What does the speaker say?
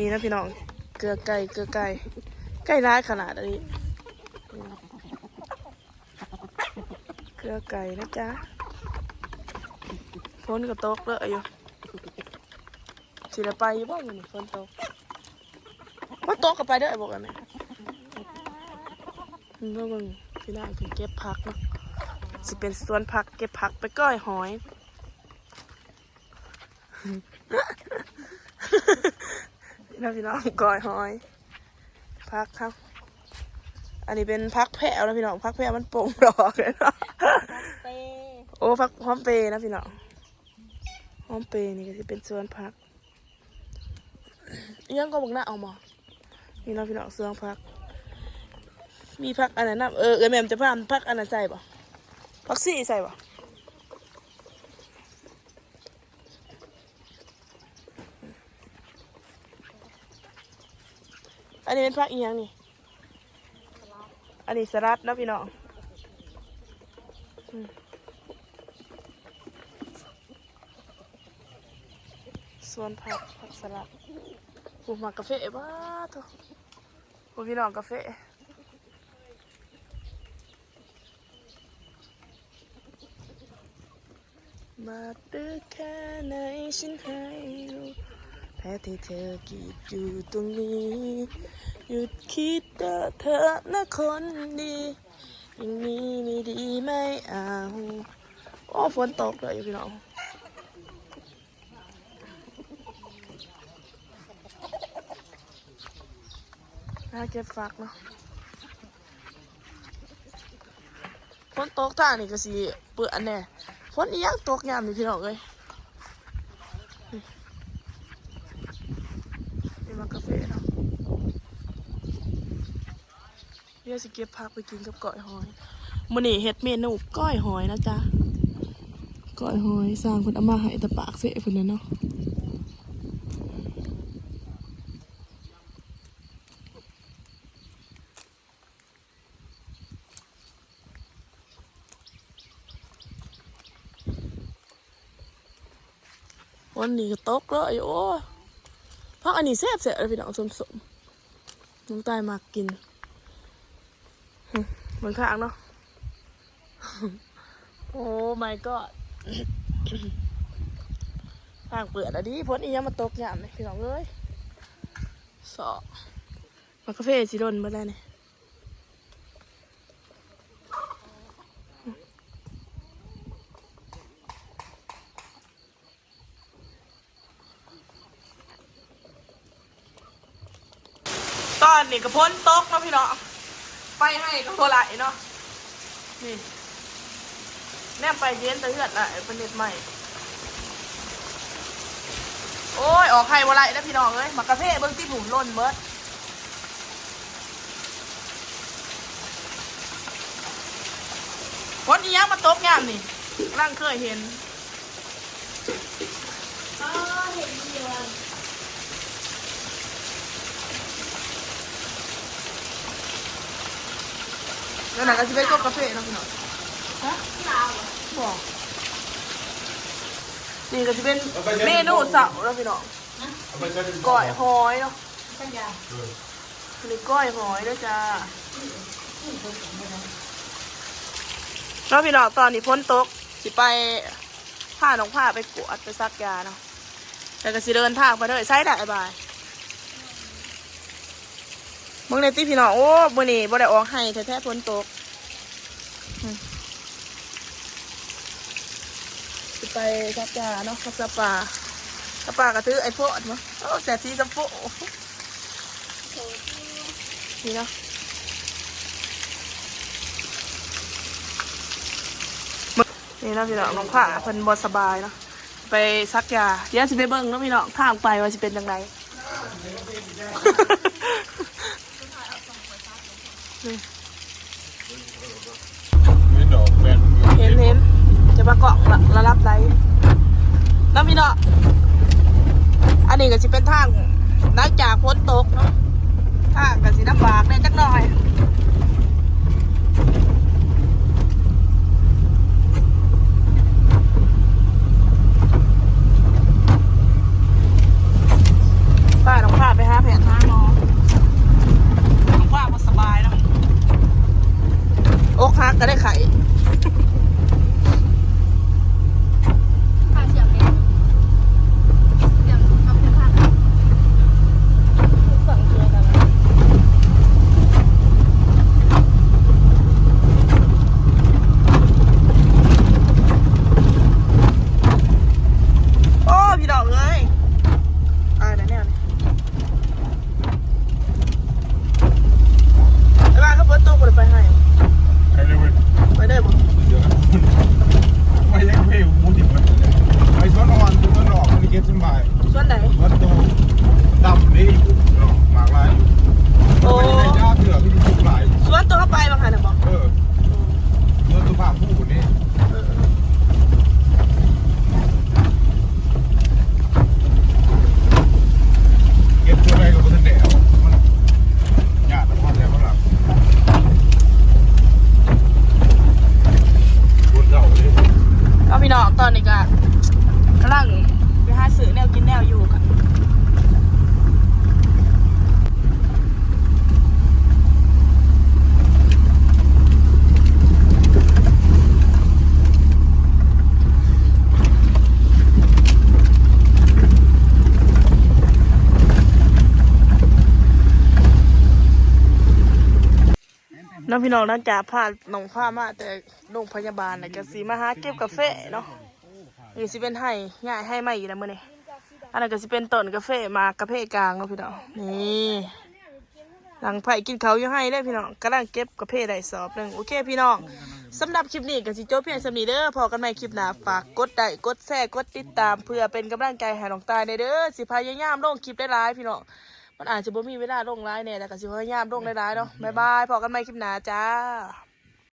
นี่นะพี่น้อง เกลือไก่เกลือไก่ไก่ร้ายขนาดนี้ เกลือไก่นะจ๊ะฝนก็ตกเลยอยู่สิได้ไปอยู่บ้างนี่ฝนตกฝนตกก็ไปเด้บอกกันไหมมึงก็มึงพี่น้าถึงเก็บผักเนาะสิเป็นสวนผักเก็บผักไปก้อยหอย น้องพี่น้องก้อยหอยพักครับ อันนี้เป็นพักแพรวนะพี่น้องพักแพรวมันโป่งดอกเลยเนาะเป้โอ้พักหอมเปรย์นะพี่น้องหอมเปรย์นี่ก็จะเป็นสวนพักอิหยังก็บอกหน้าเอามาพี่น้องพี่น้องสวนพัก มีพักอันนั้นนะเออเออแม่มจะพาพักอันนั้นใส่ป่ะพักซี่ใส่ป่ อันนี้เป็นพักอียงนี่ อันนี้สลัดนะพี่น้องส่วนผักผักสลัดปลูกมากาแฟบ้าตัวปลูกพี่น้องกาแฟมาดึกแค่ไหนฉันให้รู้แพ้ที่เธอกีดอยู่ตรงนี้ หยุดคิดแต่เธอนะคนดีอย่างนี้ไม่ดีไม่เอาโอ้ฝนตกเลยพี่น้องน่าเก็บฝักเนาะฝนตกท่านี่ก็สิเปื้อนแน่ฝนอียังตกยามนี่พี่น้องเอ้ยนี่มากาแฟเนาะ เดี๋ยวสิเก็บผักไปกินกับก้อยหอยมื้อนี้เฮ็ดเมนูก้อยหอยนะจ๊ะก้อยหอยสร้างเพิ่นเอามาให้แต่ปากเสะเพิ่นน่ะเนาะวันนี้ก็ตกเลยโอ้ยผักอันนี้แซ่บๆเลยพี่น้องสมๆน้องตายมากกิน เหมือนข้างเนาะ โอ้ my god ข้างเปิดอะดิพ้นอียังมาตกยามเลยพี่น้องเอ้ยสอมากาแฟสิโดนมาได้เนี่ยตอนนี้ก็พ้นตกเนาะพี่น้อง ไปให้ก็โคไหลเนาะนี่แนมไปเย็นแต่เหือดละเป็นเน็ตใหม่ โอ้ย ออกไข่บ่ไรนะพี่น้องเอ้ยมากระเพาะเบิ้งที่หมุนล่นเบิดคนอียังมาตกยามนี่ร่างเคยเห็นอ๋อเห็นเดียว แล้วไหนก็จะไปกดกาแฟเนาะพี่น้องฮะลาวอะบอกนี่ก็จะเป็นเมนูเสาร์แล้วพี่น้องเอาไปใช้เป็นก้อยหอยเนาะปัญญาเอออันนี้ก้อยหอยด้วยจ้าแล้วพี่น้องตอนนี้พ้นตกสิไปผ้าน้องผ้าไปกวดไปซักยาเนาะแต่ก็สิเดินทางไปเลยใช้ได้บาย มึงในที่พี่น้องโอ้มือนี้บ่ได้ออกให้แท้ๆพ้นตกไปซักยาเนาะซักสปาสปากระถือไอโฟนมั้งโอ้แสบซีสปโอนี่เนาะนี่เนาะพี่น้องน้องผ้าเพิ่นบ่สบายเนาะไปซักยาเดี๋ยวสิไปเบิ่งเนาะพี่น้องทางไปว่าสิเป็นจังไง เห็นเห็นจะมาเกาะละระลับไรน้ำพี่น้ออันนี้ก็สิเป็นทางนังจากฝนตกเนาะทางก็สิลำบากเน่จักหน่อย กหักก็ได้ไข่ น้องพี่น้องนั่นจ่าพาหนองพามาแต่โรงพยาบาลน่ะก็สีมาหาเก็บกาแฟเนาะนี่สิเป็นให้ง่ายให้ไม่อีกแล้วมื้อนี้อันนั้นก็สิเป็นต้นกาแฟมากาแฟกลางเนาะพี่น้องนี่หลังไผ่กินเขาอยู่ให้เด้พี่น้องกำลังเก็บกาแฟได้สอบหนึงโอเคพี่น้องสำหรับคลิปนี้ก็สิจบเพียงสำนีเด้อพอกันใหม่คลิปหน้าฝากกดไลค์กดแชร์กดติดตามเพื่อเป็นกำลังใจให้น้องตายในเด้อสิพยายามลงคลิปได้หลายพี่น้อง มันอาจจะบ่มีเวลาลงไลน์เนี่ยแต่ก็สิพยายามลงไลน์เนาะบ๊ายบายพอกันใหม่คลิปหน้าจ้า